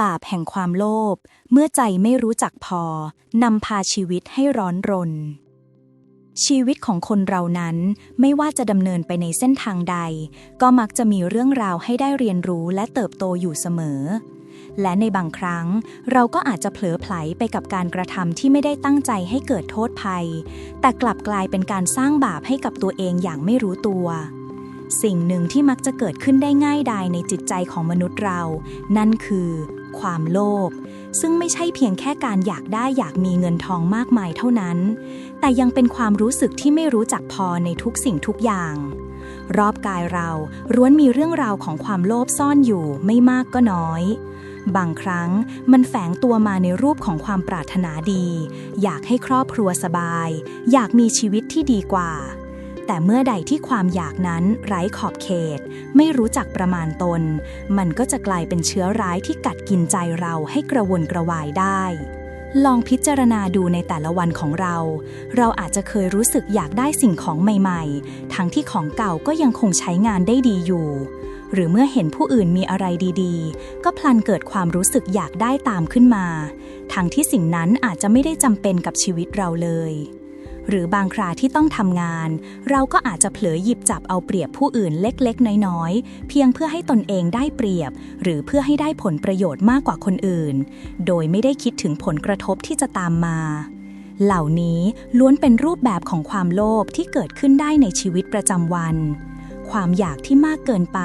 บาปแห่งความโลภเมื่อใจไม่รู้จักพอนำพาชีวิตให้ร้อนรน ชีวิตของคนเรานั้นไม่ว่าจะดำเนินไปในเส้นทางใด ก็มักจะมีเรื่องราวให้ได้เรียนรู้และเติบโตอยู่เสมอ และในบางครั้ง เราก็อาจจะเผลอไผลไปกับการกระทำที่ไม่ได้ตั้งใจให้เกิดโทษภัย แต่กลับกลายเป็นการสร้างบาปให้กับตัวเองอย่างไม่รู้ตัวสิ่งหนึ่งที่มักจะเกิดขึ้นได้ง่ายดายในจิตใจของมนุษย์เรา นั่นคือ ความโลภซึ่งไม่ใช่เพียงแค่การอยากได้อยากมีเงินทองมากมายเท่านั้น แต่ยังเป็นความรู้สึกที่ไม่รู้จักพอในทุกสิ่งทุกอย่าง รอบกายเราร้วนมีเรื่องราวของความโลภซ่อนอยู่ไม่มากก็น้อย บางครั้งมันแฝงตัวมาในรูปของความปรารถนาดี อยากให้ครอบครัวสบาย อยากมีชีวิตที่ดีกว่า แต่เมื่อใดที่ความอยากนั้นไร้ขอบเขต ไม่รู้จักประมาณตน มันก็จะกลายเป็นเชื้อร้ายที่กัดกินใจเราให้กระวนกระวายได้ ลองพิจารณาดูในแต่ละวันของเรา เราอาจจะเคยรู้สึกอยากได้สิ่งของใหม่ๆ ทั้งที่ของเก่าก็ยังคงใช้งานได้ดีอยู่ หรือเมื่อเห็นผู้อื่นมีอะไรดีๆ ก็พลันเกิดความรู้สึกอยากได้ตามขึ้นมา ทั้งที่สิ่งนั้นอาจจะไม่ได้จำเป็นกับชีวิตเราเลย หรือบางคราที่ต้องทำงาน เราก็อาจจะเผลอหยิบจับเอาเปรียบผู้อื่นเล็กๆ น้อยๆ เพียงเพื่อให้ตนเองได้เปรียบ หรือเพื่อให้ได้ผลประโยชน์มากกว่าคนอื่น โดยไม่ได้คิดถึงผลกระทบที่จะตามมา เหล่านี้ล้วนเป็นรูปแบบของความโลภที่เกิดขึ้นได้ในชีวิตประจำวัน ความอยากที่มากเกินไป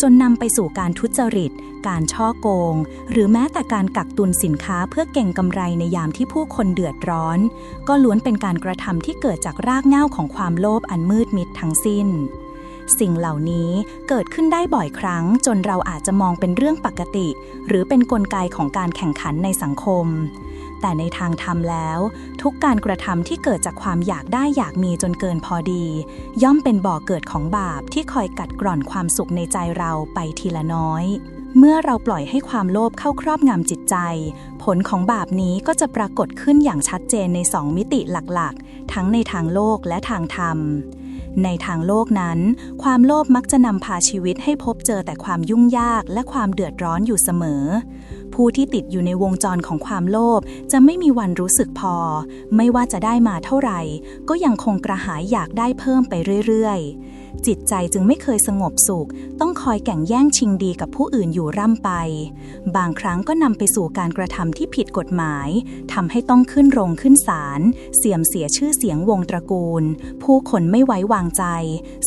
จนนำไปสู่การทุจริต การช่อโกง หรือแม้แต่การกักตุนสินค้าเพื่อเก่งกำไรในยามที่ผู้คนเดือดร้อน ก็ล้วนเป็นการกระทำที่เกิดจากรากเหง้าของความโลภอันมืดมิดทั้งสิ้นสิ่งเหล่านี้เกิดขึ้นได้บ่อยครั้ง จนเราอาจจะมองเป็นเรื่องปกติ หรือเป็นนกลไกของการแข่งขันในสังคม แต่ในทางธรรมแล้ว ทุกการกระทำที่เกิดจากความอยากได้อยากมีจนเกินพอดี ย่อมเป็นบ่อเกิดของบาปที่คอยกัดกร่อนความสุขในใจเราไปทีละน้อย เมื่อเราปล่อยให้ความโลภเข้าครอบงำจิตใจ ผลของบาปนี้ก็จะปรากฏขึ้นอย่างชัดเจนในสองมิติหลักๆ ทั้งในทางโลกและทางธรรมในทางโลกนั้น ความโลภมักจะนำพาชีวิตให้พบเจอแต่ความยุ่งยากและความเดือดร้อนอยู่เสมอ ผู้ที่ติดอยู่ในวงจรของความโลภจะไม่มีวันรู้สึกพอ ไม่ว่าจะได้มาเท่าไหร่ ก็ยังคงกระหายอยากได้เพิ่มไปเรื่อยๆ จิตใจจึงไม่เคยสงบสุข ต้องคอยแข่งแย่งชิงดีกับผู้อื่นอยู่ร่ำไป บางครั้งก็นำไปสู่การกระทำที่ผิดกฎหมายทำให้ต้องขึ้นโรงขึ้นศาลเสียมเสียชื่อเสียงวงตระกูล ผู้คนไม่ไว้วางใจ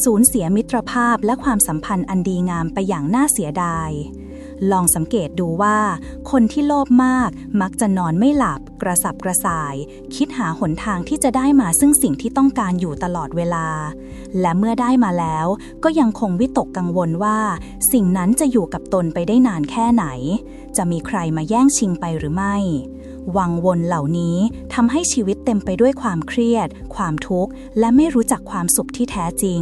สูญเสียมิตรภาพและความสัมพันธ์อันดีงามไปอย่างน่าเสียดาย ลองสังเกตดูว่า คนที่โลภมากมักจะนอนไม่หลับ กระสับกระส่าย คิดหาหนทางที่จะได้มาซึ่งสิ่งที่ต้องการอยู่ตลอดเวลา และเมื่อได้มาแล้ว ก็ยังคงวิตกกังวลว่า สิ่งนั้นจะอยู่กับตนไปได้นานแค่ไหน จะมีใครมาแย่งชิงไปหรือไม่วังวนเหล่านี้ทำให้ชีวิตเต็มไปด้วยความเครียด ความทุกข์ และไม่รู้จักความสุขที่แท้จริง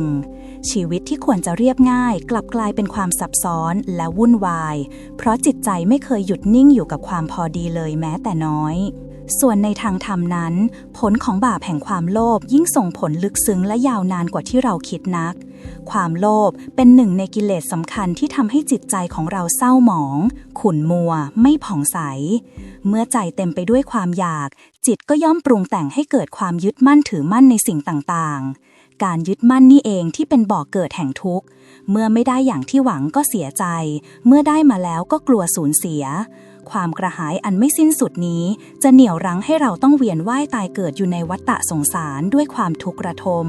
ชีวิตที่ควรจะเรียบง่าย กลับกลายเป็นความซับซ้อนและวุ่นวาย เพราะจิตใจไม่เคยหยุดนิ่งอยู่กับความพอดีเลยแม้แต่น้อย ส่วนในทางธรรมนั้น ผลของบาปแห่งความโลภยิ่งส่งผลลึกซึ้งและยาวนานกว่าที่เราคิดนัก ความโลภเป็นหนึ่งในกิเลสสำคัญที่ทำให้จิตใจของเราเศร้าหมอง ขุ่นมัว ไม่ผ่องใส เมื่อใจเต็มไปด้วยความอยาก จิตก็ย่อมปรุงแต่งให้เกิดความยึดมั่นถือมั่นในสิ่งต่างๆ การยึดมั่นนี่เองที่เป็นบ่อกเกิดแห่งทุกข์ เมื่อไม่ได้อย่างที่หวังก็เสียใจ เมื่อได้มาแล้วก็กลัวสูญเสีย ความกระหายอันไม่สิ้นสุดนี้ จะเหนี่ยวรั้งให้เราต้องเวียนว่ายตายเกิดอยู่ในวัฏฏะสงสารด้วยความทุกข์ระทม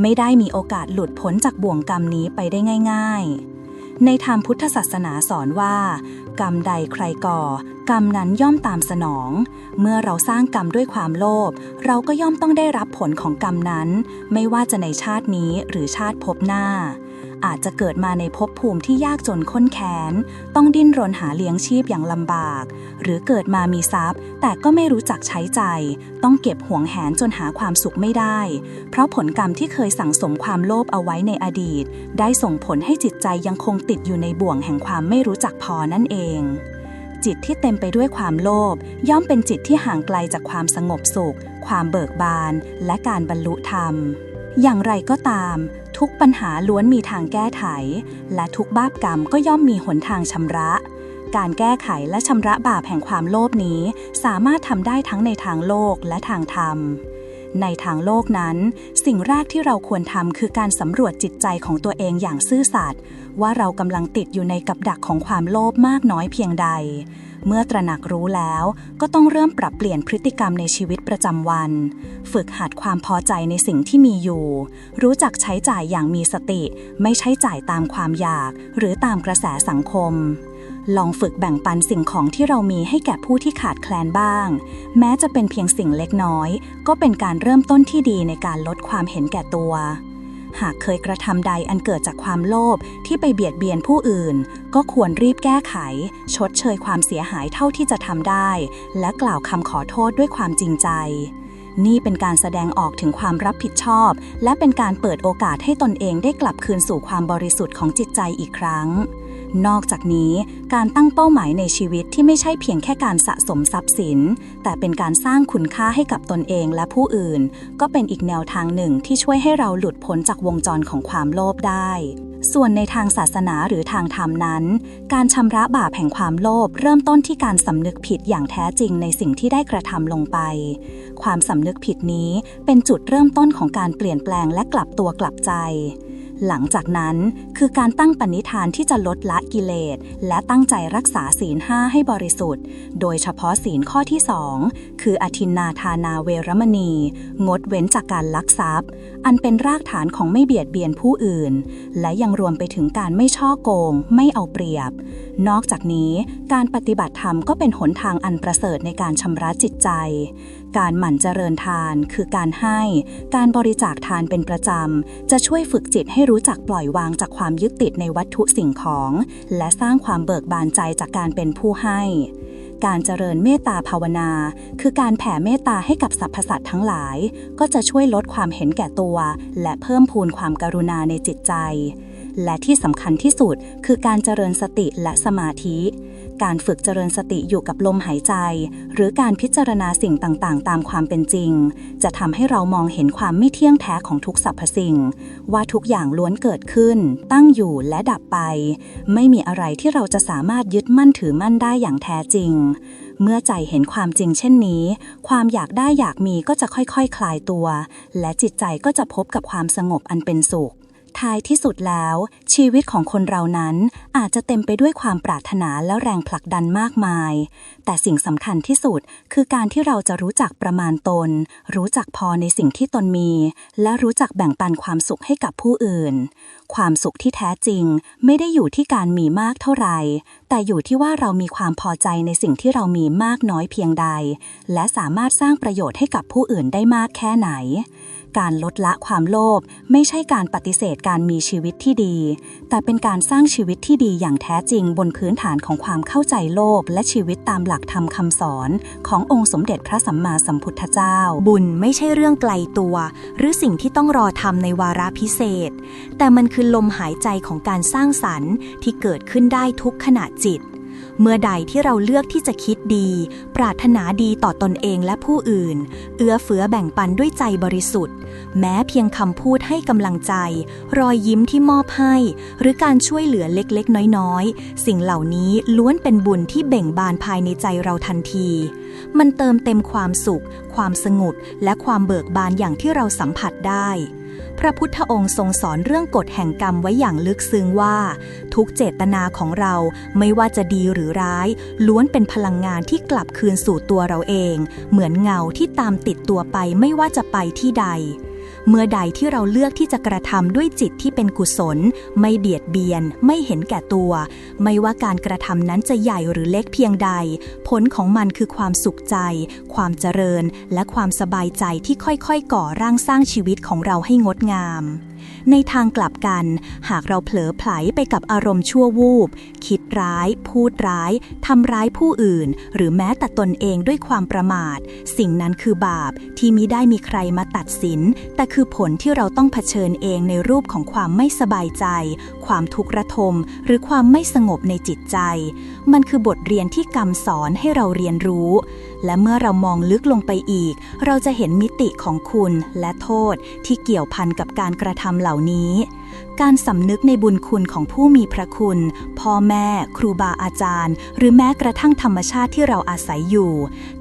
ไม่ได้มีโอกาสหลุดพ้นจากบ่วงกรรมนี้ไปได้ง่าย ๆ ในทางพุทธศาสนาสอนว่า กรรมใดใครก่อ กรรมนั้นย่อมตามสนอง เมื่อเราสร้างกรรมด้วยความโลภเราก็ย่อมต้องได้รับผลของกรรมนั้น ไม่ว่าจะในชาตินี้หรือชาติภพหน้า อาจจะเกิดมาในภพภูมิที่ยากจนข้นแค้น ต้องดิ้นรนหาเลี้ยงชีพอย่างลำบาก หรือเกิดมามีทรัพย์ แต่ก็ไม่รู้จักใช้ใจ ต้องเก็บห่วงแหนจนหาความสุขไม่ได้ เพราะผลกรรมที่เคยสั่งสมความโลภเอาไว้ในอดีต ได้ส่งผลให้จิตใจยังคงติดอยู่ในบ่วงแห่งความไม่รู้จักพอนั่นเองจิตที่เต็มไปด้วยความโลภย่อมเป็นจิตที่ห่างไกลจากความสงบสุข ความเบิกบาน และการบรรลุธรรม อย่างไรก็ตาม ทุกปัญหาล้วนมีทางแก้ไข และทุกบาปกรรมก็ย่อมมีหนทางชำระ การแก้ไขและชำระบาปแห่งความโลภนี้ สามารถทำได้ทั้งในทางโลกและทางธรรม ในทางโลกนั้น สิ่งแรกที่เราควรทำคือการสำรวจจิตใจของตัวเองอย่างซื่อสัตย์ว่าเรากำลังติดอยู่ในกับดักของความโลภมากน้อยเพียงใด เมื่อตระหนักรู้แล้วก็ต้องเริ่มปรับเปลี่ยนพฤติกรรมในชีวิตประจำวัน ฝึกหัดความพอใจในสิ่งที่มีอยู่ รู้จักใช้จ่ายอย่างมีสติ ไม่ใช้จ่ายตามความอยาก หรือตามกระแสสังคม ลองฝึกแบ่งปันสิ่งของที่เรามีให้แก่ผู้ที่ขาดแคลนบ้าง แม้จะเป็นเพียงสิ่งเล็กน้อย ก็เป็นการเริ่มต้นที่ดีในการลดความเห็นแก่ตัว หากเคยกระทำใดอันเกิดจากความโลภที่ไปเบียดเบียนผู้อื่น ก็ควรรีบแก้ไข ชดเชยความเสียหายเท่าที่จะทำได้ และกล่าวคำขอโทษด้วยความจริงใจ นี่เป็นการแสดงออกถึงความรับผิดชอบ และเป็นการเปิดโอกาสให้ตนเองได้กลับคืนสู่ความบริสุทธิ์ของจิตใจอีกครั้ง นอกจากนี้การตั้งเป้าหมายในชีวิตที่ไม่ใช่เพียงแค่การสะสมทรัพย์สิน แต่เป็นการสร้างคุณค่าให้กับตนเองและผู้อื่น ก็เป็นอีกแนวทางหนึ่งที่ช่วยให้เราหลุดพ้นจากวงจรของความโลภได้ ส่วนในทางศาสนาหรือทางธรรมนั้น การชำระบาปแห่งความโลภเริ่มต้นที่การสำนึกผิดอย่างแท้จริงในสิ่งที่ได้กระทำลงไป ความสำนึกผิดนี้เป็นจุดเริ่มต้นของการเปลี่ยนแปลงและกลับตัวกลับใจ หลังจากนั้นคือการตั้งปณิธานที่จะลดละกิเลส และตั้งใจรักษาศีลห้าให้บริสุทธิ์ โดยเฉพาะศีลข้อที่สองคืออธินนาทานาเวรมณี งดเว้นจากการลักทรัพย์ อันเป็นรากฐานของไม่เบียดเบียนผู้อื่น และยังรวมไปถึงการไม่ช่อโกง ไม่เอาเปรียบ นอกจากนี้การปฏิบัติธรรมก็เป็นหนทางอันประเสริฐในการชำระจิตใจ การหมั่นเจริญทาน คือการให้ การบริจาคทานเป็นประจำ จะช่วยฝึกจิตให้รู้จักปล่อยวางจากความยึดติดในวัตถุสิ่งของ และสร้างความเบิกบานใจจากการเป็นผู้ให้ การเจริญเมตตาภาวนา คือการแผ่เมตตาให้กับสรรพสัตว์ทั้งหลาย ก็จะช่วยลดความเห็นแก่ตัว และเพิ่มพูนความกรุณาในจิตใจ และที่สำคัญที่สุดคือการเจริญสติและสมาธิ การฝึกเจริญสติอยู่กับลมหายใจ หรือการพิจารณาสิ่งต่างๆ ตามความเป็นจริง จะทำให้เรามองเห็นความไม่เที่ยงแท้ของทุกสรรพสิ่ง ว่าทุกอย่างล้วนเกิดขึ้น ตั้งอยู่และดับไป ไม่มีอะไรที่เราจะสามารถยึดมั่นถือมั่นได้อย่างแท้จริง เมื่อใจเห็นความจริงเช่นนี้ ความอยากได้อยากมีก็จะค่อยๆคคลายตัว และจิตใจก็จะพบกับความสงบอันเป็นสุข ท้ายที่สุดแล้ว ชีวิตของคนเรานั้นอาจจะเต็มไปด้วยความปรารถนาและแรงผลักดันมากมาย แต่สิ่งสำคัญที่สุดคือการที่เราจะรู้จักประมาณตน รู้จักพอในสิ่งที่ตนมี และรู้จักแบ่งปันความสุขให้กับผู้อื่น ความสุขที่แท้จริง ไม่ได้อยู่ที่การมีมากเท่าไหร่ แต่อยู่ที่ว่าเรามีความพอใจในสิ่งที่เรามีมากน้อยเพียงใด และสามารถสร้างประโยชน์ให้กับผู้อื่นได้มากแค่ไหน การลดละความโลภไม่ใช่การปฏิเสธการมีชีวิตที่ดี แต่เป็นการสร้างชีวิตที่ดีอย่างแท้จริงบนพื้นฐานของความเข้าใจโลกและชีวิตตามหลักธรรมคำสอน ขององค์สมเด็จพระสัมมาสัมพุทธเจ้า บุญไม่ใช่เรื่องไกลตัว หรือสิ่งที่ต้องรอทำในวาระพิเศษ แต่มันคือลมหายใจของการสร้างสรรค์ที่เกิดขึ้นได้ทุกขณะจิต เมื่อใดที่เราเลือกที่จะคิดดี ปรารถนาดีต่อตนเองและผู้อื่น เอื้อเฟื้อแบ่งปันด้วยใจบริสุทธิ์ แม้เพียงคำพูดให้กำลังใจ รอยยิ้มที่มอบให้ หรือการช่วยเหลือเล็กๆ น้อยๆ สิ่งเหล่านี้ล้วนเป็นบุญที่เบ่งบานภายในใจเราทันที มันเติมเต็มความสุข ความสงบและความเบิกบานอย่างที่เราสัมผัสได้ พระพุทธองค์ทรงสอนเรื่องกฎแห่งกรรมไว้อย่างลึกซึ้งว่า ทุกเจตนาของเราไม่ว่าจะดีหรือร้าย ล้วนเป็นพลังงานที่กลับคืนสู่ตัวเราเอง เหมือนเงาที่ตามติดตัวไปไม่ว่าจะไปที่ใด เมื่อใดที่เราเลือกที่จะกระทำด้วยจิตที่เป็นกุศล ไม่เบียดเบียน ไม่เห็นแก่ตัว ไม่ว่าการกระทำนั้นจะใหญ่หรือเล็กเพียงใด ผลของมันคือความสุขใจ ความเจริญ และความสบายใจที่ค่อยๆ ก่อร่างสร้างชีวิตของเราให้งดงาม ในทางกลับกัน หากเราเผลอไผลไปกับอารมณ์ชั่ววูบ คิดร้าย พูดร้าย ทำร้ายผู้อื่น หรือแม้แต่ตนเองด้วยความประมาท สิ่งนั้นคือบาปที่มิได้มีใครมาตัดสิน แต่คือผลที่เราต้องเผชิญเองในรูปของความไม่สบายใจ ความทุกข์ระทม หรือความไม่สงบในจิตใจ มันคือบทเรียนที่กรรมสอนให้เราเรียนรู้ และเมื่อเรามองลึกลงไปอีก เราจะเห็นมิติของคุณและโทษที่เกี่ยวพันกับการกระทำเหล่านี้ การสำนึกในบุญคุณของผู้มีพระคุณ พ่อแม่ ครูบาอาจารย์ หรือแม้กระทั่งธรรมชาติที่เราอาศัยอยู่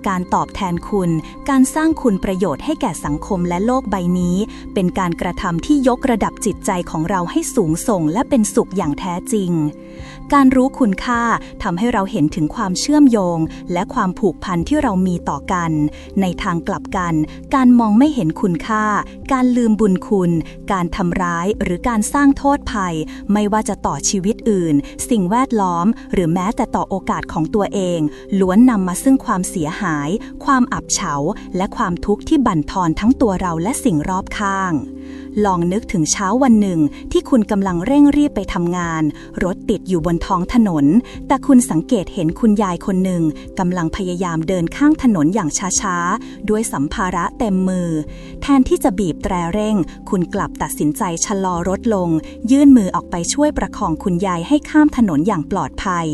การตอบแทนคุณ การสร้างคุณประโยชน์ให้แก่สังคมและโลกใบนี้ เป็นการกระทำที่ยกระดับจิตใจของเราให้สูงส่งและเป็นสุขอย่างแท้จริง การรู้คุณค่าทำให้เราเห็นถึงความเชื่อมโยง และความผูกพันที่เรามีต่อกัน ในทางกลับกัน การมองไม่เห็นคุณค่า การลืมบุญคุณ การทำร้ายหรือการสร้างโทษภัย ไม่ว่าจะต่อชีวิตอื่น สิ่งแวดล้อม หรือแม้แต่ต่อโอกาสของตัวเอง ล้วนนำมาซึ่งความเสียหาย ความอับเฉา และความทุกข์ที่บั่นทอนทั้งตัวเราและสิ่งรอบข้าง ลองนึกถึงเช้าวันหนึ่ง ที่คุณกำลังเร่งรีบไปทำงาน รถติดอยู่บนท้องถนน แต่คุณสังเกตเห็นคุณยายคนหนึ่งกำลังพยายามเดินข้างถนนอย่างช้าๆ ด้วยสัมภาระเต็มมือ แทนที่จะบีบแตรเร่ง คุณกลับตัดสินใจชะลอรถลง ยื่นมือออกไปช่วยประคองคุณยายให้ข้ามถนนอย่างปลอดภัย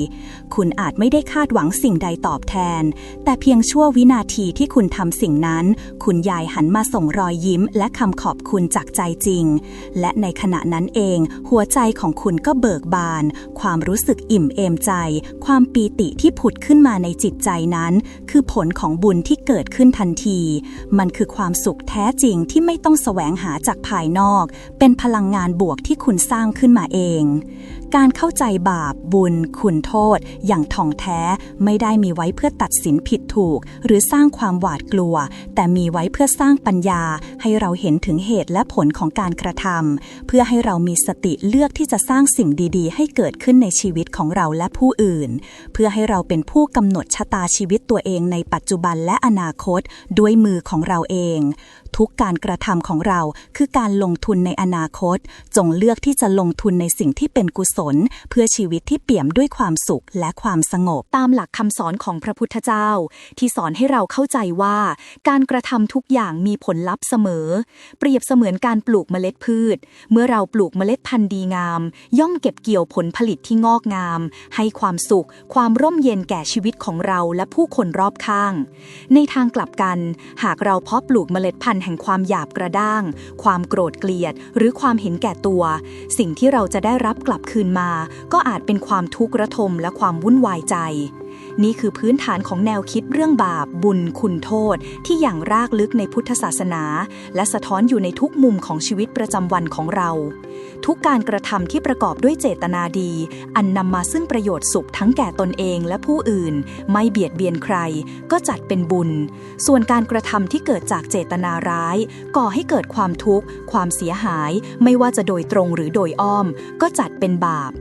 คุณอาจไม่ได้คาดหวังสิ่งใดตอบแทน แต่เพียงชั่ววินาทีที่คุณทำสิ่งนั้น คุณยายหันมาส่งรอยยิ้มและคำขอบคุณจากใจจริง และในขณะนั้นเอง หัวใจของคุณก็เบิกบาน ความรู้สึกอิ่มเอมใจ ความปีติที่ผุดขึ้นมาในจิตใจนั้น คือผลของบุญที่เกิดขึ้นทันที มันคือความสุขแท้จริงที่ไม่ต้องแสวงหาจากภายนอก เป็นพลังงานบวกที่คุณสร้างขึ้นมาเอง การเข้าใจบาปบุญ คุณโทษ อย่างท่องแท้ไม่ได้มีไว้เพื่อตัดสินผิดถูก หรือสร้างความหวาดกลัว แต่มีไว้เพื่อสร้างปัญญาให้เราเห็นถึงเหตุและผลของการกระทำเพื่อให้เรามีสติเลือกที่จะสร้างสิ่งดีๆ ให้เกิดขึ้นในชีวิตของเราและผู้อื่น เพื่อให้เราเป็นผู้กำหนดชะตาชีวิตตัวเองในปัจจุบันและอนาคต ด้วยมือของเราเองทุกการกระทำของเราคือการลงทุนในอนาคต จงเลือกที่จะลงทุนในสิ่งที่เป็นกุศล เพื่อชีวิตที่เปี่ยมด้วยความสุขและความสงบ ตามหลักคำสอนของพระพุทธเจ้า ที่สอนให้เราเข้าใจว่า การกระทำทุกอย่างมีผลลัพธ์เสมอ เปรียบเสมือนการปลูกเมล็ดพืช เมื่อเราปลูกเมล็ดพันธุ์ดีงาม ย่อมเก็บเกี่ยวผลผลิตที่งอกงาม ให้ความสุข ความร่มเย็นแก่ชีวิตของเราและผู้คนรอบข้าง ในทางกลับกัน หากเราเพาะปลูกเมล็ดพันธุ์แห่งความหยาบกระด้าง ความโกรธเกลียด หรือความเห็นแก่ตัว สิ่งที่เราจะได้รับกลับคืนมา ก็อาจเป็นความทุกข์ระทมและความวุ่นวายใจ นี่คือพื้นฐานของแนวคิดเรื่องบาป บุญคุณโทษ ที่อย่างรากลึกในพุทธศาสนา และสะท้อนอยู่ในทุกมุมของชีวิตประจำวันของเรา ทุกการกระทำที่ประกอบด้วยเจตนาดี อันนำมาซึ่งประโยชน์สุขทั้งแก่ตนเองและผู้อื่น ไม่เบียดเบียนใคร ก็จัดเป็นบุญ ส่วนการกระทำที่เกิดจากเจตนาร้าย ก่อให้เกิดความทุกข์ ความเสียหาย ไม่ว่าจะโดยตรงหรือโดยอ้อม ก็จัดเป็นบาป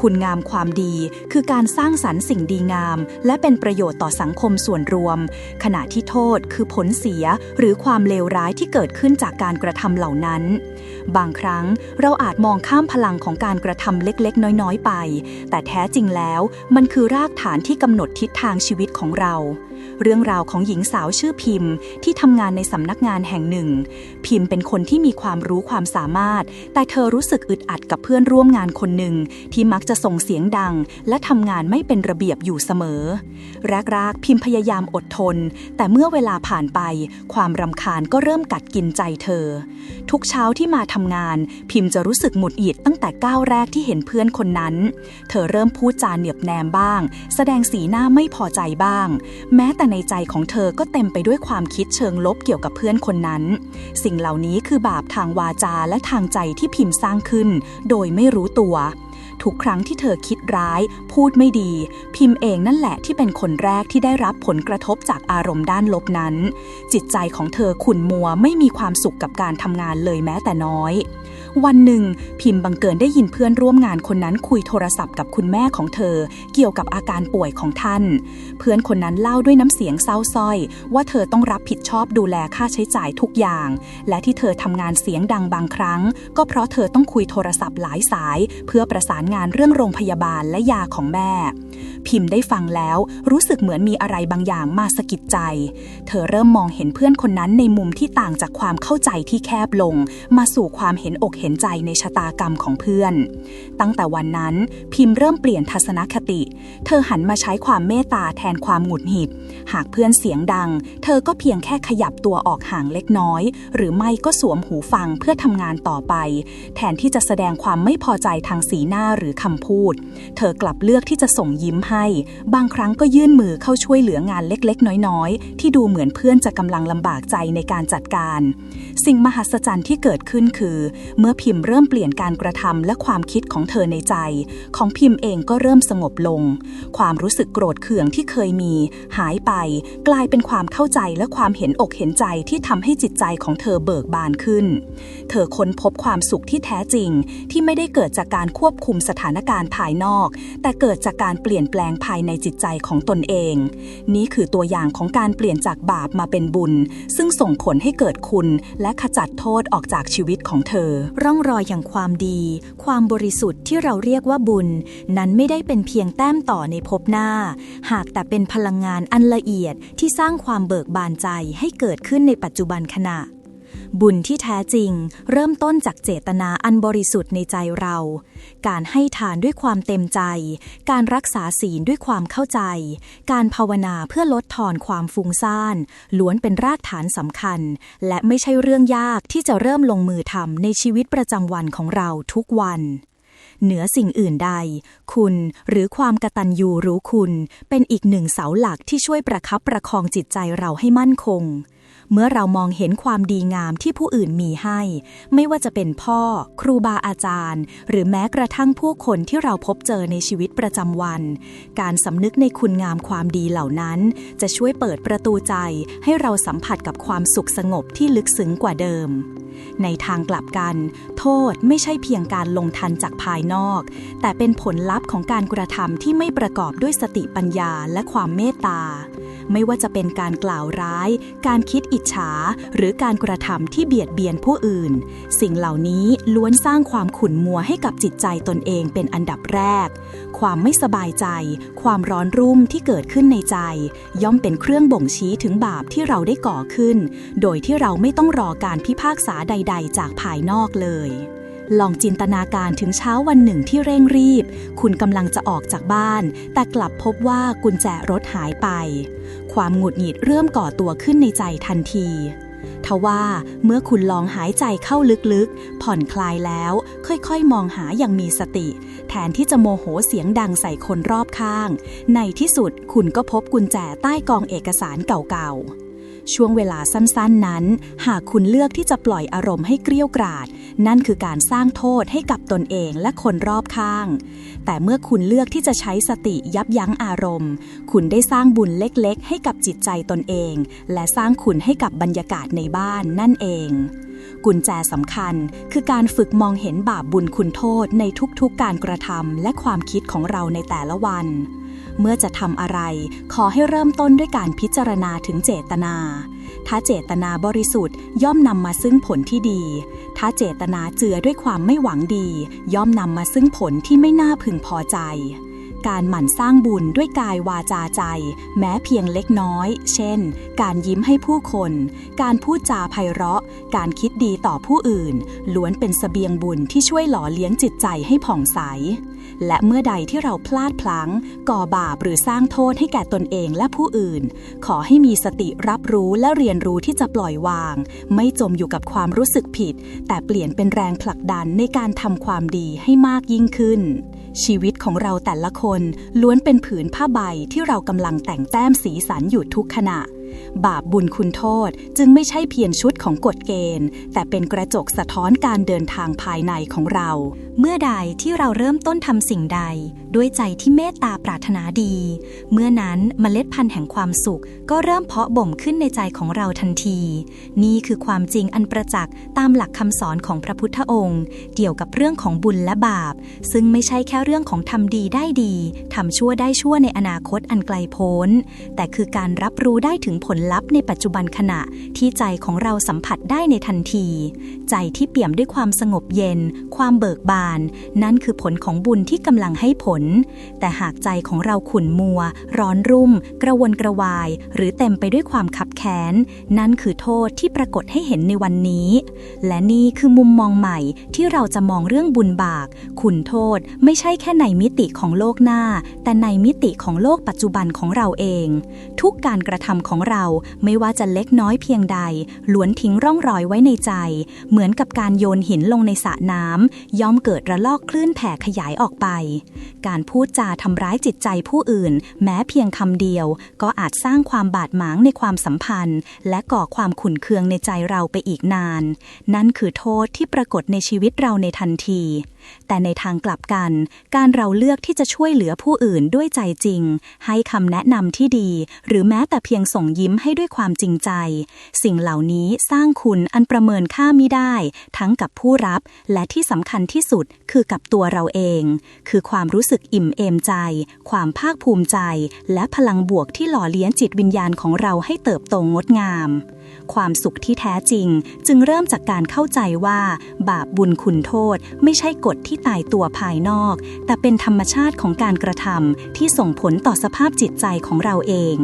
คุณงามความดีคือการสร้างสรรค์สิ่งดีงาม และเป็นประโยชน์ต่อสังคมส่วนรวม ขณะที่โทษคือผลเสียหรือความเลวร้ายที่เกิดขึ้นจากการกระทำเหล่านั้น บางครั้งเราอาจมองข้ามพลังของการกระทำเล็กๆ น้อยๆ ไป แต่แท้จริงแล้วมันคือรากฐานที่กำหนดทิศทางชีวิตของเรา เรื่องราวของหญิงสาวชื่อพิมพ์ ที่ทำงานในสำนักงานแห่งหนึ่ง พิมพ์เป็นคนที่มีความรู้ความสามารถ แต่เธอรู้สึกอึดอัดกับเพื่อนร่วมงานคนหนึ่ง ที่มักจะส่งเสียงดัง และทำงานไม่เป็นระเบียบอยู่เสมอ แรกๆพิมพ์พยายามอดทน แต่เมื่อเวลาผ่านไป ความรำคาญก็เริ่มกัดกินใจเธอ ทุกเช้าที่มาทำงาน พิมพ์จะรู้สึกหงุดหงิดตั้งแต่ก้าวแรกที่เห็นเพื่อนคนนั้น เธอเริ่มพูดจาเหนียบแนมบ้าง แสดงสีหน้าไม่พอใจบ้าง แม้แต่แต่ในใจของเธอก็เต็มไปด้วยความคิดเชิงลบเกี่ยวกับเพื่อนคนนั้น สิ่งเหล่านี้คือบาปทางวาจาและทางใจที่พิมพ์สร้างขึ้น โดยไม่รู้ตัว ทุกครั้งที่เธอคิดร้าย พูดไม่ดี พิมพ์เองนั่นแหละที่เป็นคนแรกที่ได้รับผลกระทบจากอารมณ์ด้านลบนั้น จิตใจของเธอขุ่นมัวไม่มีความสุขกับการทำงานเลยแม้แต่น้อย วันหนึ่ง พิมพ์บังเกิดได้ยินเพื่อนร่วมงานคนนั้นคุยโทรศัพท์กับคุณแม่ของเธอ เกี่ยวกับอาการป่วยของท่าน เพื่อนคนนั้นเล่าด้วยน้ำเสียงเศร้าส้อย ว่าเธอต้องรับผิดชอบดูแลค่าใช้จ่ายทุกอย่าง และที่เธอทำงานเสียงดังบางครั้ง ก็เพราะเธอต้องคุยโทรศัพท์หลายสาย เพื่อประสานงานเรื่องโรงพยาบาลและยาของแม่ พิมพ์ได้ฟังแล้ว รู้สึกเหมือนมีอะไรบางอย่างมาสะกิดใจ เธอเริ่มมองเห็นเพื่อนคนนั้นในมุมที่ต่างจากความเข้าใจที่แคบลง มาสู่ความเห็นอกเห็นใจในชะตากรรมของเพื่อน ตั้งแต่วันนั้นพิมพ์เริ่มเปลี่ยนทัศนคติ เธอหันมาใช้ความเมตตาแทนความหงุดหงิด หากเพื่อนเสียงดัง เธอก็เพียงแค่ขยับตัวออกห่างเล็กน้อย หรือไม่ก็สวมหูฟังเพื่อทำงานต่อไป แทนที่จะแสดงความไม่พอใจทางสีหน้าหรือคำพูด เธอกลับเลือกที่จะส่งยิ้มให้บางครั้งก็ยื่นมือเข้าช่วยเหลืองานเล็กๆ น้อยๆ ที่ดูเหมือนเพื่อนจะกำลังลำบากใจในการจัดการ สิ่งมหัศจรรย์ที่เกิดขึ้นคือ เมื่อพิมพ์เริ่มเปลี่ยนการกระทำและความคิดของเธอในใจ ของพิมพ์เองก็เริ่มสงบลง ความรู้สึกโกรธเคืองที่เคยมี หายไป กลายเป็นความเข้าใจและความเห็นอกเห็นใจที่ทำให้จิตใจของเธอเบิกบานขึ้น เธอค้นพบความสุขที่แท้จริง ที่ไม่ได้เกิดจากการควบคุมสถานการณ์ภายนอก แต่เกิดจากการเปลี่ยนแปลงภายในจิตใจของตนเอง นี่คือตัวอย่างของการเปลี่ยนจากบาปมาเป็นบุญ ซึ่งส่งผลให้เกิดคุณ และขจัดโทษออกจากชีวิตของเธอ ร่องรอยอย่างความดี ความบริสุทธิ์ที่เราเรียกว่าบุญ นั้นไม่ได้เป็นเพียงแต้มต่อในภพหน้า หากแต่เป็นพลังงานอันละเอียดที่สร้างความเบิกบานใจให้เกิดขึ้นในปัจจุบันขณะ บุญที่แท้จริง เริ่มต้นจากเจตนาอันบริสุทธิ์ในใจเรา การให้ทานด้วยความเต็มใจ การรักษาศีลด้วยความเข้าใจ การภาวนาเพื่อลดทอนความฟุ้งซ่านล้วนเป็นรากฐานสำคัญ และไม่ใช่เรื่องยากที่จะเริ่มลงมือทำในชีวิตประจำวันของเราทุกวันเหนือสิ่งอื่นใด คุณหรือความกระตัญญูรู้คุณ เป็นอีกหนึ่งเสาหลักที่ช่วยประคับประคองจิตใจเราให้มั่นคง เมื่อเรามองเห็นความดีงามที่ผู้อื่นมีให้ ไม่ว่าจะเป็นพ่อ ครูบาอาจารย์ หรือแม้กระทั่งผู้คนที่เราพบเจอในชีวิตประจำวัน การสำนึกในคุณงามความดีเหล่านั้น จะช่วยเปิดประตูใจให้เราสัมผัสกับความสุขสงบที่ลึกซึ้งกว่าเดิม ในทางกลับกัน โทษไม่ใช่เพียงการลงทันจากภายนอก แต่เป็นผลลัพธ์ของการกระทำที่ไม่ประกอบด้วยสติปัญญาและความเมตตา ไม่ว่าจะเป็นการกล่าวร้าย การคิดอิจฉา หรือการกระทำที่เบียดเบียนผู้อื่น สิ่งเหล่านี้ล้วนสร้างความขุ่นมัวให้กับจิตใจตนเองเป็นอันดับแรก ความไม่สบายใจ ความร้อนรุ่มที่เกิดขึ้นในใจ ย่อมเป็นเครื่องบ่งชี้ถึงบาปที่เราได้ก่อขึ้น โดยที่เราไม่ต้องรอการพิพากษาใด ๆ จากภายนอกเลย ลองจินตนาการถึงเช้าวันหนึ่งที่เร่งรีบ คุณกำลังจะออกจากบ้าน แต่กลับพบว่ากุญแจรถหายไป ความหงุดหงิดเริ่มก่อตัวขึ้นในใจทันทีทว่าเมื่อคุณลองหายใจเข้าลึกๆ ผ่อนคลายแล้ว ค่อยๆ มองหาอย่างมีสติ แทนที่จะโมโหเสียงดังใส่คนรอบข้าง ในที่สุดคุณก็พบกุญแจใต้กองเอกสารเก่าๆ ช่วงเวลาสั้นๆนั้น หากคุณเลือกที่จะปล่อยอารมณ์ให้เกลี้ยวกราด นั่นคือการสร้างโทษให้กับตนเองและคนรอบข้าง แต่เมื่อคุณเลือกที่จะใช้สติยับยั้งอารมณ์ คุณได้สร้างบุญเล็กๆ ให้กับจิตใจตนเอง และสร้างคุณให้กับบรรยากาศในบ้านนั่นเองกุญแจสำคัญคือการฝึกมองเห็นบาปบุญคุณโทษในทุกๆการกระทำและความคิดของเราในแต่ละวัน เมื่อจะทำอะไร ขอให้เริ่มต้นด้วยการพิจารณาถึงเจตนา ถ้าเจตนาบริสุทธิ์ย่อมนำมาซึ่งผลที่ดี ถ้าเจตนาเจือด้วยความไม่หวังดี ย่อมนำมาซึ่งผลที่ไม่น่าพึงพอใจ การหมั่นสร้างบุญด้วยกายวาจาใจ แม้เพียงเล็กน้อย เช่น การยิ้มให้ผู้คน การพูดจาไพเราะ การคิดดีต่อผู้อื่น ล้วนเป็นสเสบียงบุญที่ช่วยหล่อเลี้ยงจิตใจให้ผ่องใส และเมื่อใดที่เราพลาดพลั้ง ก่อบาปหรือสร้างโทษให้แก่ตนเองและผู้อื่น ขอให้มีสติรับรู้และเรียนรู้ที่จะปล่อยวาง ไม่จมอยู่กับความรู้สึกผิด แต่เปลี่ยนเป็นแรงผลักดันในการทำความดีให้มากยิ่งขึ้น ชีวิตของเราแต่ละคนล้วนเป็นผืนผ้าใบที่เรากำลังแต่งแต้มสีสันอยู่ทุกขณะ บาปบุญคุณโทษจึงไม่ใช่เพียงชุดของกฎเกณฑ์ แต่เป็นกระจกสะท้อนการเดินทางภายในของเรา เมื่อใดที่เราเริ่มต้นทำสิ่งใด ด้วยใจที่เมตตาปรารถนาดี เมื่อนั้นเมล็ดพันธุ์แห่งความสุข ก็เริ่มเพาะบ่มขึ้นในใจของเราทันที นี่คือความจริงอันประจักษ์ตามหลักคำสอนของพระพุทธองค์ เกี่ยวกับเรื่องของบุญและบาป ซึ่งไม่ใช่แค่เรื่องของทำดีได้ดีทำชั่วได้ชั่วในอนาคตอันไกลโพ้น แต่คือการรับรู้ได้ถึงผลลัพธ์ในปัจจุบันขณะที่ใจของเราสัมผัสได้ในทันที ใจที่เปี่ยมด้วยความสงบเย็น ความเบิกบาน นั่นคือผลของบุญที่กำลังให้ผล แต่หากใจของเราขุ่นมัว ร้อนรุ่ม กระวนกระวาย หรือเต็มไปด้วยความขับแค้น นั่นคือโทษที่ปรากฏให้เห็นในวันนี้ และนี่คือมุมมองใหม่ที่เราจะมองเรื่องบุญบาปขุนโทษไม่ใช่แค่ในมิติของโลกหน้า แต่ในมิติของโลกปัจจุบันของเราเอง ทุกการกระทำของเราไม่ว่าจะเล็กน้อยเพียงใดล้วนทิ้งร่องรอยไว้ในใจ เหมือนกับการโยนหินลงในสระน้ำย่อมเกิดระลอกคลื่นแผ่ขยายออกไป การพูดจาทำร้ายจิตใจผู้อื่น แม้เพียงคำเดียว ก็อาจสร้างความบาดหมางในความสัมพันธ์ และก่อความขุ่นเคืองในใจเราไปอีกนาน นั่นคือโทษที่ปรากฏในชีวิตเราในทันที แต่ในทางกลับกัน การเราเลือกที่จะช่วยเหลือผู้อื่นด้วยใจจริง ให้คำแนะนำที่ดี หรือแม้แต่เพียงส่งยิ้มให้ด้วยความจริงใจ สิ่งเหล่านี้สร้างคุณอันประเมินค่าไม่ได้ ทั้งกับผู้รับและที่สำคัญที่สุดคือกับตัวเราเอง คือความรู้สึกอิ่มเอมใจ ความภาคภูมิใจ และพลังบวกที่หล่อเลี้ยงจิตวิญญาณของเราให้เติบโตงดงามความสุขที่แท้จริงจึงเริ่มจากการเข้าใจว่า บาปบุญคุณโทษไม่ใช่กฎที่ตายตัวภายนอก แต่เป็นธรรมชาติของการกระทำที่ส่งผลต่อสภาพจิตใจของเราเอง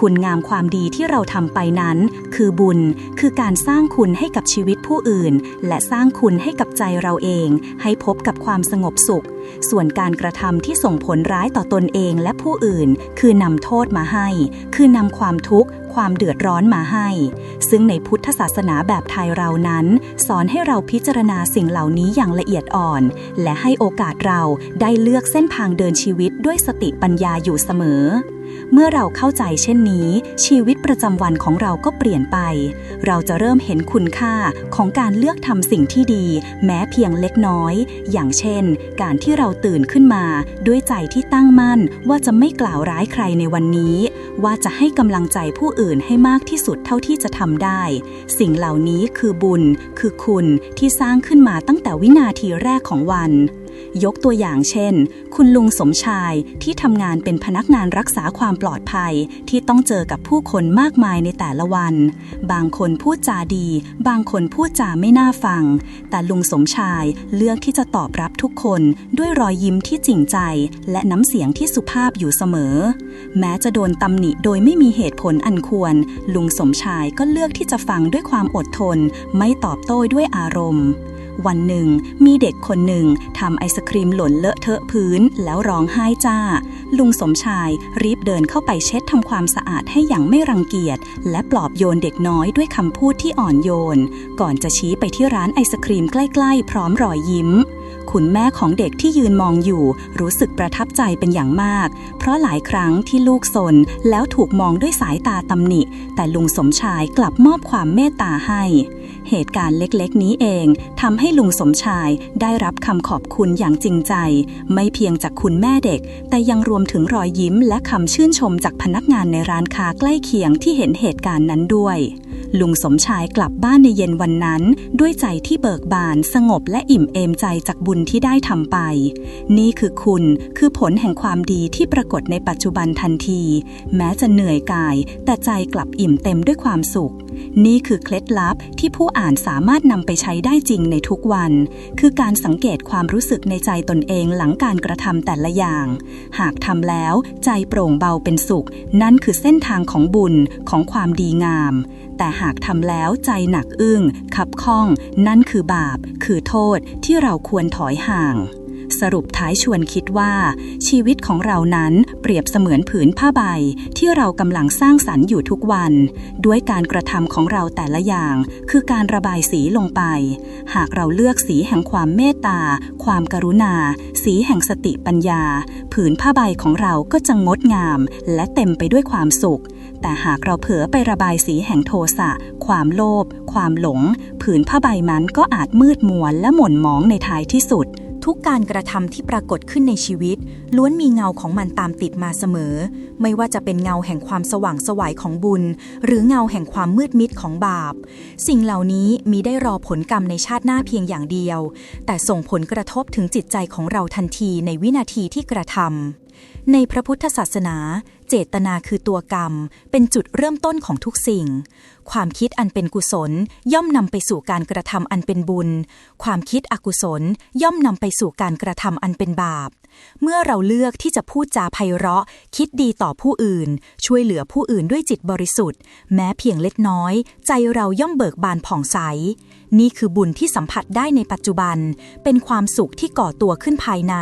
คุณงามความดีที่เราทำไปนั้น คือบุญคือการสร้างคุณให้กับชีวิตผู้อื่น และสร้างคุณให้กับใจเราเอง ให้พบกับความสงบสุข ส่วนการกระทำที่ส่งผลร้ายต่อตนเองและผู้อื่น คือนำโทษมาให้ คือนำความทุกข์ ความเดือดร้อนมาให้ ซึ่งในพุทธศาสนาแบบไทยเรานั้น สอนให้เราพิจารณาสิ่งเหล่านี้อย่างละเอียดอ่อน และให้โอกาสเราได้เลือกเส้นทางเดินชีวิตด้วยสติปัญญาอยู่เสมอ เมื่อเราเข้าใจเช่นนี้ ชีวิตประจำวันของเราก็เปลี่ยนไป เราจะเริ่มเห็นคุณค่าของการเลือกทำสิ่งที่ดี แม้เพียงเล็กน้อย อย่างเช่น การที่เราตื่นขึ้นมา ด้วยใจที่ตั้งมั่นว่าจะไม่กล่าวร้ายใครในวันนี้ ว่าจะให้กำลังใจผู้อื่นให้มากที่สุดเท่าที่จะทำได้ สิ่งเหล่านี้คือบุญ คือคุณที่สร้างขึ้นมาตั้งแต่วินาทีแรกของวัน ยกตัวอย่างเช่น คุณลุงสมชายที่ทำงานเป็นพนักงานรักษาความปลอดภัยที่ต้องเจอกับผู้คนมากมายในแต่ละวัน บางคนพูดจาดี บางคนพูดจาไม่น่าฟัง แต่ลุงสมชายเลือกที่จะตอบรับทุกคนด้วยรอยยิ้มที่จริงใจ และน้ำเสียงที่สุภาพอยู่เสมอ แม้จะโดนตำหนิโดยไม่มีเหตุผลอันควร ลุงสมชายก็เลือกที่จะฟังด้วยความอดทน ไม่ตอบโต้ด้วยอารมณ์ วันหนึ่ง มีเด็กคนหนึ่งทำไอศครีมหล่นเลอะเทอะพื้นแล้วร้องไห้จ้า ลุงสมชายรีบเดินเข้าไปเช็ดทำความสะอาดให้อย่างไม่รังเกียจ และปลอบโยนเด็กน้อยด้วยคำพูดที่อ่อนโยน ก่อนจะชี้ไปที่ร้านไอศครีมใกล้ ๆ พร้อมรอยยิ้ม คุณแม่ของเด็กที่ยืนมองอยู่ รู้สึกประทับใจเป็นอย่างมาก เพราะหลายครั้งที่ลูกสนแล้วถูกมองด้วยสายตาตำหนิ แต่ลุงสมชายกลับมอบความเมตตาให้ เหตุการณ์เล็กๆ นี้เองทำให้ลุงสมชายได้รับคำขอบคุณอย่างจริงใจ ไม่เพียงจากคุณแม่เด็ก แต่ยังรวมถึงรอยยิ้มและคำชื่นชมจากพนักงานในร้านค้าใกล้เคียงที่เห็นเหตุการณ์นั้นด้วย ลุงสมชายกลับบ้านในเย็นวันนั้น ด้วยใจที่เบิกบานสงบและอิ่มเอมใจจากบุญที่ได้ทำไป นี่คือคุณคือผลแห่งความดีที่ปรากฏในปัจจุบันทันที แม้จะเหนื่อยกาย แต่ใจกลับอิ่มเต็มด้วยความสุข นี่คือเคล็ดลับที่ผู้อ่านสามารถนำไปใช้ได้จริงในทุกวัน คือการสังเกตความรู้สึกในใจตนเองหลังการกระทำแต่ละอย่าง หากทำแล้วใจโปร่งเบาเป็นสุข นั่นคือเส้นทางของบุญของความดีงาม แต่หากทำแล้วใจหนักอึ้งขับข้อง นั่นคือบาป คือโทษที่เราควรถอยห่าง สรุปท้ายชวนคิดว่า ชีวิตของเรานั้นเปรียบเสมือนผืนผ้าใบ ที่เรากำลังสร้างสรรค์อยู่ทุกวัน ด้วยการกระทำของเราแต่ละอย่าง คือการระบายสีลงไป หากเราเลือกสีแห่งความเมตตา ความกรุณา สีแห่งสติปัญญา ผืนผ้าใบของเราก็จะงดงาม และเต็มไปด้วยความสุข แต่หากเราเผลอไประบายสีแห่งโทสะ ความโลภ ความหลง ผืนผ้าใบมันก็อาจมืดมัวและหม่นหมองในท้ายที่สุด ทุกการกระทำที่ปรากฏขึ้นในชีวิต ล้วนมีเงาของมันตามติดมาเสมอ ไม่ว่าจะเป็นเงาแห่งความสว่างสวัยของบุญ หรือเงาแห่งความมืดมิดของบาป สิ่งเหล่านี้มีได้รอผลกรรมในชาติหน้าเพียงอย่างเดียว แต่ส่งผลกระทบถึงจิตใจของเราทันทีในวินาทีที่กระทำ ในพระพุทธศาสนา เจตนาคือตัวกรรม เป็นจุดเริ่มต้นของทุกสิ่ง ความคิดอันเป็นกุศลย่อมนำไปสู่การกระทำอันเป็นบุญ ความคิดอกุศลย่อมนำไปสู่การกระทำอันเป็นบาป เมื่อเราเลือกที่จะพูดจาไพเราะ คิดดีต่อผู้อื่น ช่วยเหลือผู้อื่นด้วยจิตบริสุทธิ์ แม้เพียงเล็กน้อย ใจเราย่อมเบิกบานผ่องใส นี่คือบุญที่สัมผัสได้ในปัจจุบัน เป็นความสุขที่ก่อตัวขึ้นภายใน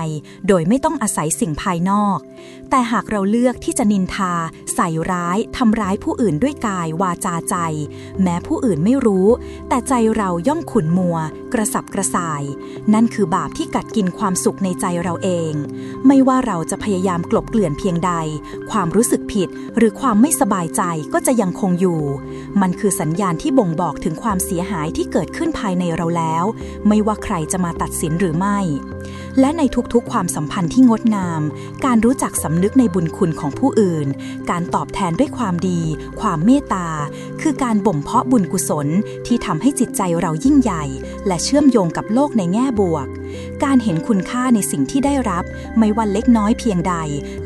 โดยไม่ต้องอาศัยสิ่งภายนอก แต่หากเราเลือกที่จะนินทา ใส่ร้าย ทำร้ายผู้อื่นด้วยกายวาจาใจ แม้ผู้อื่นไม่รู้ แต่ใจเราย่อมขุ่นมัว กระสับกระส่าย นั่นคือบาปที่กัดกินความสุขในใจเราเอง ไม่ว่าเราจะพยายามกลบเกลื่อนเพียงใด ความรู้สึกผิดหรือความไม่สบายใจก็จะยังคงอยู่ มันคือสัญญาณที่บ่งบอกถึงความเสียหายที่เกิดขึ้นภายในเราแล้ว ไม่ว่าใครจะมาตัดสินหรือไม่ และในทุกๆความสัมพันธ์ที่งดงาม การรู้จักสำนึกในบุญคุณของผู้อื่น การตอบแทนด้วยความดี ความเมตตา คือการบ่มเพาะบุญกุศลที่ทำให้จิตใจเรายิ่งใหญ่ และเชื่อมโยงกับโลกในแง่บวก การเห็นคุณค่าในสิ่งที่ได้รับ ไม่ว่าเล็กน้อยเพียงใด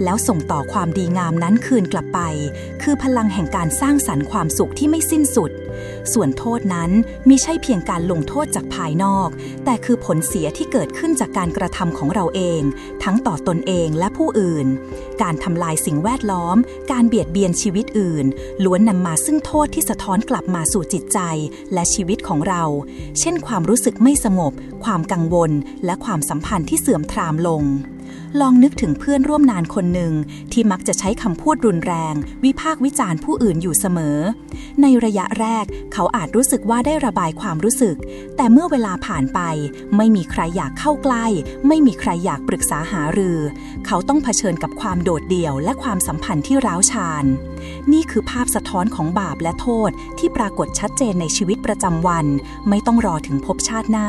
แล้วส่งต่อความดีงามนั้นคืนกลับไป คือพลังแห่งการสร้างสรรค์ความสุขที่ไม่สิ้นสุด ส่วนโทษนั้นมิใช่เพียงการลงโทษจากภายนอก แต่คือผลเสียที่เกิดขึ้นจากการกระทำของเราเอง ทั้งต่อตนเองและผู้อื่น การทำลายสิ่งแวดล้อม การเบียดเบียนชีวิตอื่น ล้วนนำมาซึ่งโทษที่สะท้อนกลับมาสู่จิตใจและชีวิตของเรา เช่น ความรู้สึกไม่สงบ ความกังวล และความสัมพันธ์ที่เสื่อมทรามลง ลองนึกถึงเพื่อนร่วมงานคนหนึ่งที่มักจะใช้คำพูดรุนแรง วิพากษ์วิจารณ์ผู้อื่นอยู่เสมอ ในระยะแรกเขาอาจรู้สึกว่าได้ระบายความรู้สึก แต่เมื่อเวลาผ่านไป ไม่มีใครอยากเข้าใกล้ ไม่มีใครอยากปรึกษาหารือ เขาต้องเผชิญกับความโดดเดี่ยวและความสัมพันธ์ที่ร้าวฉาน นี่คือภาพสะท้อนของบาปและโทษที่ปรากฏชัดเจนในชีวิตประจำวัน ไม่ต้องรอถึงพบชาติหน้า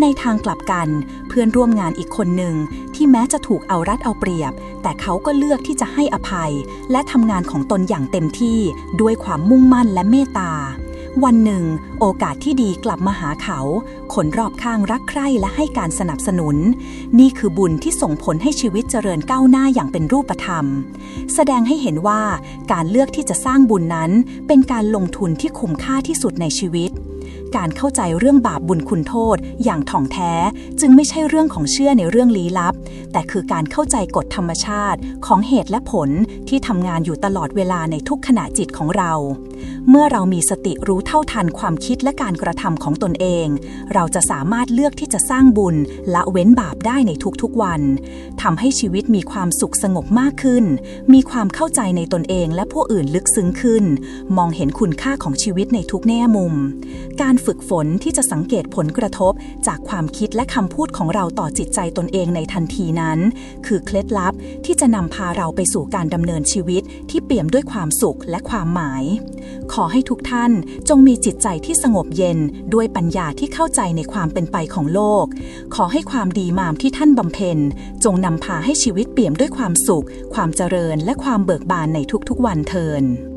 ในทางกลับกัน เพื่อนร่วมงานอีกคนหนึ่งที่แม้จะถูกเอารัดเอาเปรียบ แต่เขาก็เลือกที่จะให้อภัย และทำงานของตนอย่างเต็มที่ด้วยความมุ่งมั่นและเมตตา วันหนึ่ง โอกาสที่ดีกลับมาหาเขา คนรอบข้างรักใคร่และให้การสนับสนุน นี่คือบุญที่ส่งผลให้ชีวิตเจริญก้าวหน้าอย่างเป็นรูปธรรม แสดงให้เห็นว่าการเลือกที่จะสร้างบุญนั้น เป็นการลงทุนที่คุ้มค่าที่สุดในชีวิต การเข้าใจเรื่องบาปบุญคุณโทษอย่างถ่องแท้ จึงไม่ใช่เรื่องของเชื่อในเรื่องลี้ลับ แต่คือการเข้าใจกฎธรรมชาติของเหตุและผลที่ทำงานอยู่ตลอดเวลาในทุกขณะจิตของเรา เมื่อเรามีสติรู้เท่าทันความคิดและการกระทำของตนเอง เราจะสามารถเลือกที่จะสร้างบุญละเว้นบาปได้ในทุกๆวันทำให้ชีวิตมีความสุขสงบมากขึ้น มีความเข้าใจในตนเองและผู้อื่นลึกซึ้งขึ้น มองเห็นคุณค่าของชีวิตในทุกแง่มุมการฝึกฝนที่จะสังเกตผลกระทบ จากความคิดและคำพูดของเราต่อจิตใจตนเองในทันทีนั้น คือเคล็ดลับที่จะนำพาเราไปสู่การดำเนินชีวิตที่เปี่ยมด้วยความสุขและความหมาย ขอให้ทุกท่านจงมีจิตใจที่สงบเย็น ด้วยปัญญาที่เข้าใจในความเป็นไปของโลก ขอให้ความดีมามที่ท่านบำเพ็ญ จงนำพาให้ชีวิตเปี่ยมด้วยความสุข ความเจริญและความเบิกบานในทุกๆวันเทิน